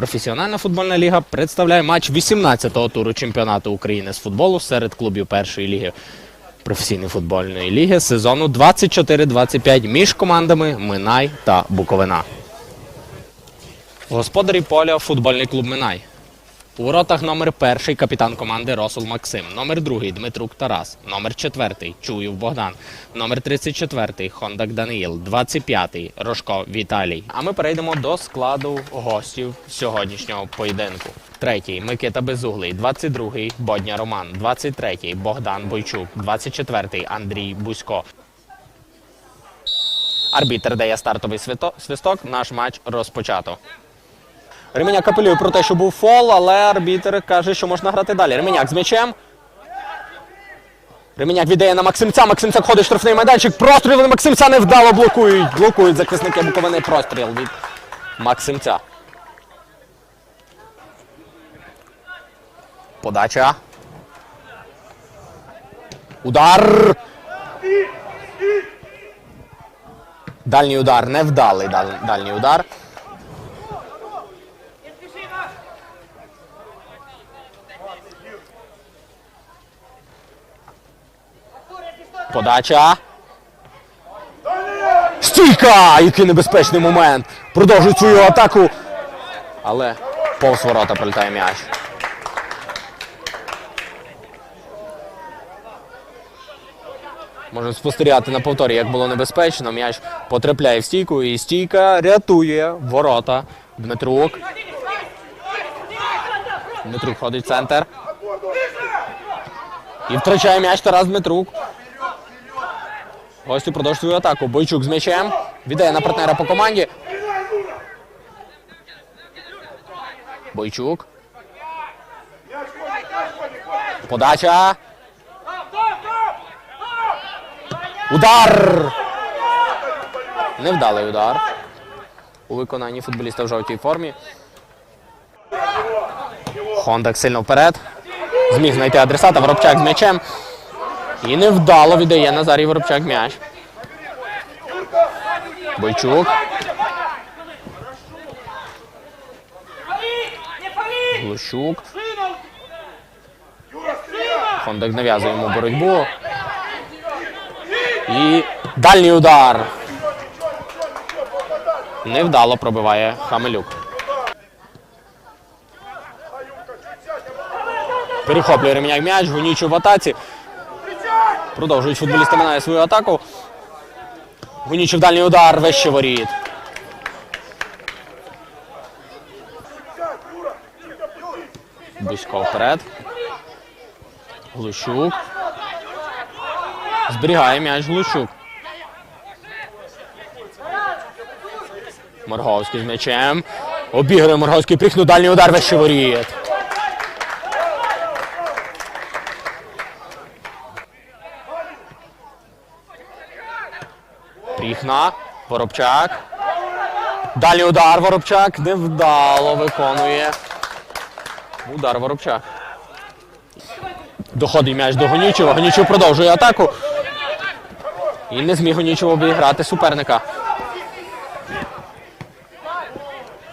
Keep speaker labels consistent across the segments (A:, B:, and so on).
A: Професіональна футбольна ліга представляє матч 18-го туру чемпіонату України з футболу серед клубів першої ліги професійної футбольної ліги сезону 24-25 між командами Минай та Буковина. Господарі поля футбольний клуб Минай. У воротах номер перший капітан команди Росул Максим, номер другий Дмитрук Тарас, номер четвертий Чуєв Богдан, номер 34 Хондак Даниїл, 25 Рожко Віталій. А ми перейдемо до складу гостів сьогоднішнього поєдинку. Третій Микита Безуглий, 22-й Бодня Роман, 23-й Богдан Бойчук, 24-й Андрій Бусько. Арбітер дає стартовий свисток. Наш матч розпочато. Ременяк апелює про те, що був фол, але арбітер каже, що можна грати далі. Ременяк з м'ячем. Ременяк віддає на Максимця. Максимця ходить штрафний майданчик. Простріл Максимця невдало блокують. Блокують захисники Буковини. Простріл від Максимця. Подача. Удар. Дальній удар. Невдалий дал- дальній удар. Подача. Стійка! Який небезпечний момент. Продовжують свою атаку. Але повз ворота прилітає м'яч. Можемо спостерігати на повторі, як було небезпечно. М'яч потрапляє в стійку, і стійка рятує ворота. Дмитрук. Дмитрук ходить в центр. І втрачає м'яч Тарас Дмитрук. Гості продовжують свою атаку. Бойчук з м'ячем. Віддає на партнера по команді. Бойчук. Подача. Удар! Невдалий удар. У виконанні футболіста в жовтій формі. Хондак сильно вперед. Зміг знайти адресата. Воробчак з м'ячем. І невдало віддає Назарій Воробчак м'яч. Бойчук. Глущук. Хондак нав'язує йому боротьбу. І дальній удар. Невдало пробиває Хамелюк. Перехоплює ремняк м'яч, Гунічу в атаці. Продовжують футболісти минає свою атаку. Гунічев дальній удар, вище воріт. Бусько вперед. Глущук. Зберігає м'яч Глущук. Морговський з м'ячем. Обігрує Морговський, прихнув дальній удар вище воріт. Пріхна. Воробчак. Дальній удар Воробчак невдало виконує. Удар Воробчак. Доходить м'яч до Гонічева. Гонічев продовжує атаку. І не зміг Гонічев обіграти суперника.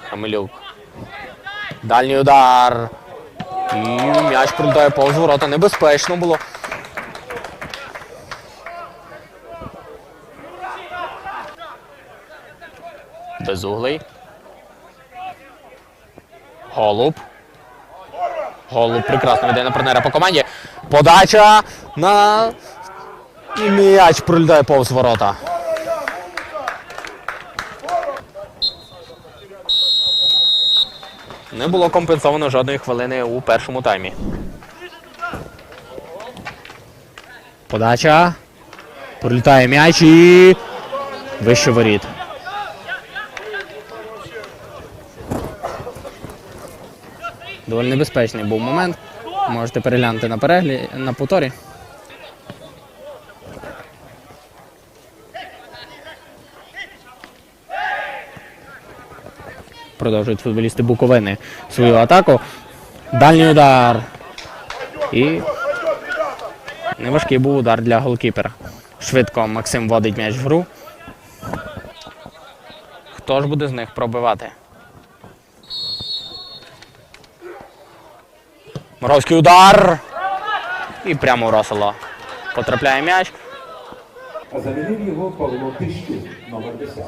A: Хамилюк. Дальній удар. І м'яч прилітає повз ворота. Небезпечно було. Безуглий. Голуб. Голуб прекрасно йде на партнера по команді. Подача на. І м'яч пролітає повз ворота. Не було компенсовано жодної хвилини у першому таймі. Подача. Пролітає м'яч і. Вище воріт. Доволі небезпечний був момент. Можете переглянути на переглі на повторі. Продовжують футболісти Буковини свою атаку. Дальній удар. І неважкий був удар для голкіпера. Швидко Максим вводить м'яч в гру. Хто ж буде з них пробивати? Морозький удар. І прямо у Росола потрапляє м'яч.
B: Замінив його Павло Тищук, номер 10.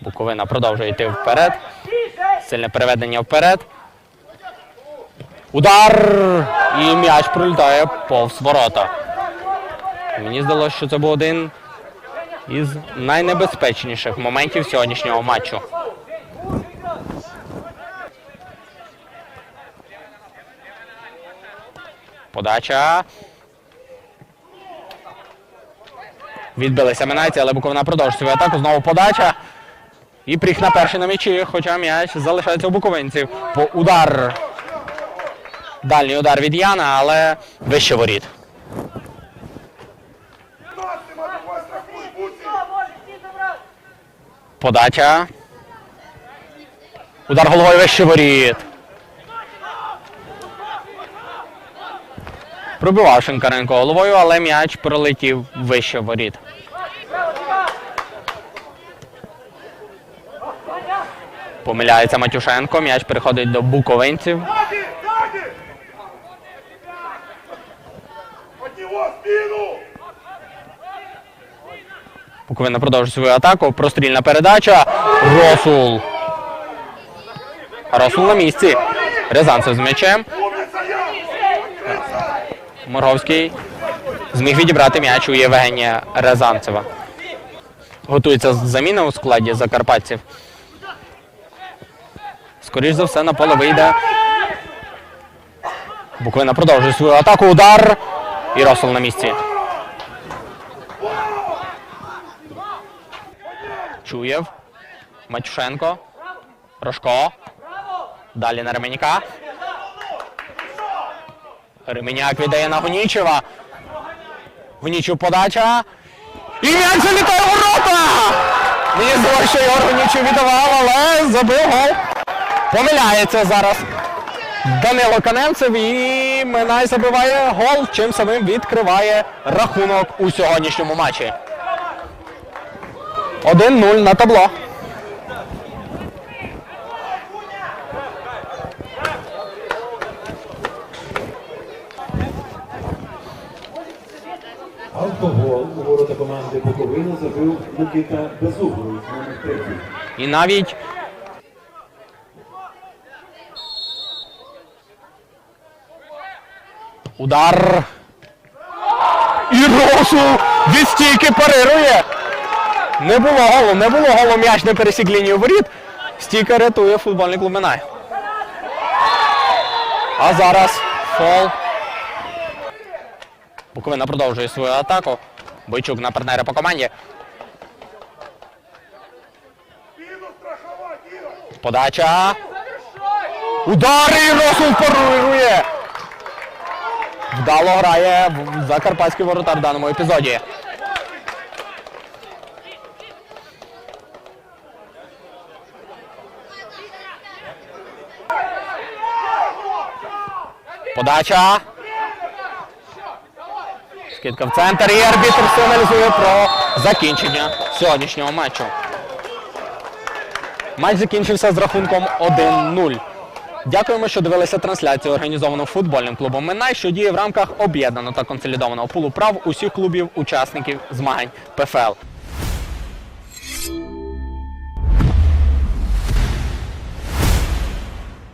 A: Буковина продовжує йти вперед. Сильне переведення вперед. Удар! І м'яч пролітає повз ворота. Мені здалося, що це був один із найнебезпечніших моментів сьогоднішнього матчу. Подача. Відбилися минайці, але Буковина продовжує свою атаку. Знову подача. І пріх на перший на м'ячі, хоча м'яч залишається у буковинців. По удар. Дальній удар від Яна, але вище воріт. Подача. Удар головою вище воріт. Пробивав Шинкаренко головою, але м'яч пролетів вище воріт. Помиляється Матюшенко, м'яч переходить до буковинців. Буковина продовжує свою атаку. Прострільна передача. Росул. Росул на місці. Рязанцев з м'ячем. Морговський зміг відібрати м'яч у Євгенія Рязанцева. Готується заміна у складі закарпатців. Скоріш за все на поле вийде. Буковина продовжує свою атаку. Удар. І Росул на місці. Чуєв. Матюшенко. Рожко. Далі на Ременяка. Ременяк віддає на Гонічева. Гонічев подача. І м'яч залітає у ворота! Мені здалося, що Ігор Гонічев віддавав, але забив гол. Помиляється зараз. Данило Каневцев і Минай забиває гол, чим самим відкриває рахунок у сьогоднішньому матчі. 1-0 на табло.
B: Автогол у ворота команди Буковина забив Микита Безуглий, номер 3.
A: І навіть удар. І Росу від стійки парирує. Не було голу, не було голу, м'яч не пересік лінію воріт. Стійка рятує футбольний клуб Минай. А зараз фол. Буковина продовжує свою атаку. Бойчук на партнера по команді. Подача. Удар і Росул парирує. Вдало грає закарпатський воротар в даному епізоді. Подача. Скидка в центр і арбітр сигналізує про закінчення сьогоднішнього матчу. Матч закінчився з рахунком 1-0. Дякуємо, що дивилися трансляцію, організовану футбольним клубом Минай, що діє в рамках об'єднаного та консолідованого пулу прав усіх клубів учасників змагань ПФЛ.